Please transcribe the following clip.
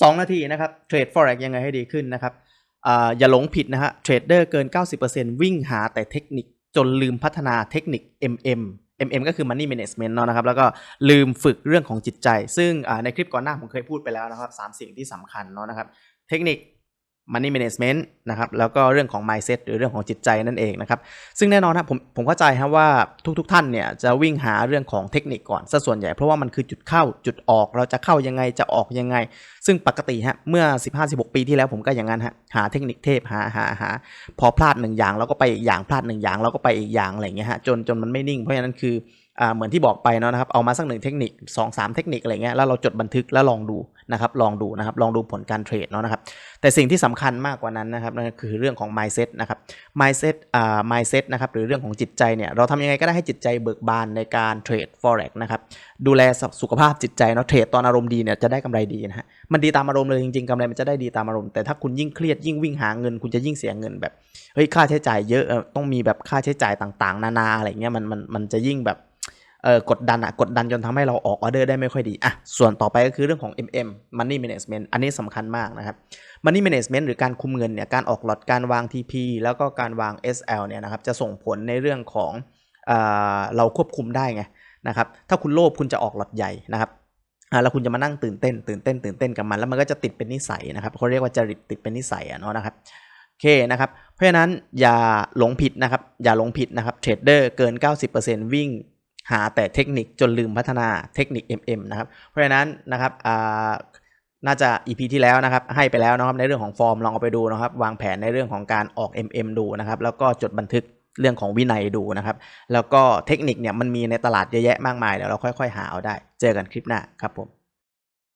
2 นาทีนะครับเทรด forex ยังไงให้ดีขึ้นนะครับออย่าหลงผิดนะฮะเทรดเดอร์เกิน 90%วิ่งหาแต่เทคนิคจนลืมพัฒนาเทคนิค MM MM ก็คือ money management เนาะนะครับ แล้วก็ลืมฝึกเรื่องของจิตใจ ซึ่งในคลิปก่อนหน้าผมเคยพูดไปแล้วนะครับสามสิ่งที่สำคัญเนาะนะครับ เทคนิค money management นะครับแล้วก็เรื่องของ mindset หรือเรื่องของจิตใจนั่นเองนะครับซึ่งแน่นอนนะผมผมเข้าใจครับว่าทุกๆทท่านเนี่ยจะวิ่งหาเรื่องของเทคนิคก่อนซะส่วนใหญ่เพราะว่ามันคือจุดเข้าจุดออก เราจะเข้ายังไงจะออกยังไง ซึ่งปกติฮะเมื่อ 15-16 ปีที่แล้วผมก็อย่างนั้นฮะหาเทคนิคเทพหาหาหาพอพลาดหนึ่งอย่างเราก็ไปอีกอย่างพลาดหนึ่งอย่างเราก็ไปอีกอย่างอะไรเงี้ยฮะจนจนมันไม่นิ่งเพราะฉะนั้นคืออ่าเหมือนที่บอกไปเนาะนะครับเอามาสักหนึ่งเทคนิค2อสเทคนิคอะไรเงี้ยแล้วเราจดบันทึกแล้วลองดู นะครับลองดูนะครับลองดูผลการเทรดเนาะนะครับแต่สิ่งที่สำคัญมากกว่านั้นนะครับนั่นคือเรื่องของ mindset นะครับ mindset อ่า mindset นะครับหรือเรื่องของจิตใจเนี่ยเราทำยังไงก็ได้ให้จิตใจเบิกบานในการเทรด forex นะครับดูแลสุขภาพจิตใจเนาะเทรดตอนอารมณ์ดีเนี่ยจะได้กำไรดีนะฮะมันดีตามอารมณ์เลยจริงๆกำไรมันจะได้ดีตามอารมณ์แต่ถ้าคุณยิ่งเครียดยิ่งวิ่งหาเงิน คุณจะยิ่งเสียเงินแบบเฮ้ยค่าใช้จ่ายเยอะต้องมีแบบค่าใช้จ่ายต่างๆ นานาอะไรเงี้ยมันมันมันจะยิ่งแบบ เออกดดันอะกดดันจนทำให้เราออกออเดอร์ได้ไม่ค่อยดีอะส่วนต่อไปก็คือเรื่องของ MM Money Management อันนี้สำคัญมากนะครับ Money Management หรือการคุมเงินเนี่ยการออกหลอดการวาง TP แล้วก็การวาง SL เนี่ยนะครับจะส่งผลในเรื่องของเออเราควบคุมได้ไงนะครับถ้าคุณโลภคุณจะออกหลอดใหญ่นะครับแล้วคุณจะมานั่งตื่นเต้น ตื่นเต้น ตื่นเต้นกับมันแล้วมันก็จะติดเป็นนิสัยนะครับเขาเรียกว่าจริตติดเป็นนิสัยอะเนาะนะครับโอเคนะครับเพราะฉะนั้นอย่าหลงผิดนะครับอย่าหลงผิดนะครับเทรดเดอร์เกิน 90%วิ่ง หาแต่เทคนิคจนลืมพัฒนาเทคนิค MM นะครับ เพราะฉะนั้นนะครับน่าจะ EP ที่แล้วนะครับ ให้ไปแล้วนะครับในเรื่องของฟอร์มลองเอาไปดูนะครับ วางแผนในเรื่องของการออก MM ดูนะครับ แล้วก็จดบันทึกเรื่องของวินัยดูนะครับ แล้วก็เทคนิคเนี่ยมันมีในตลาดเยอะแยะมากมายเดี๋ยวเราค่อย ๆ หาเอาได้ เจอกันคลิปหน้าครับผม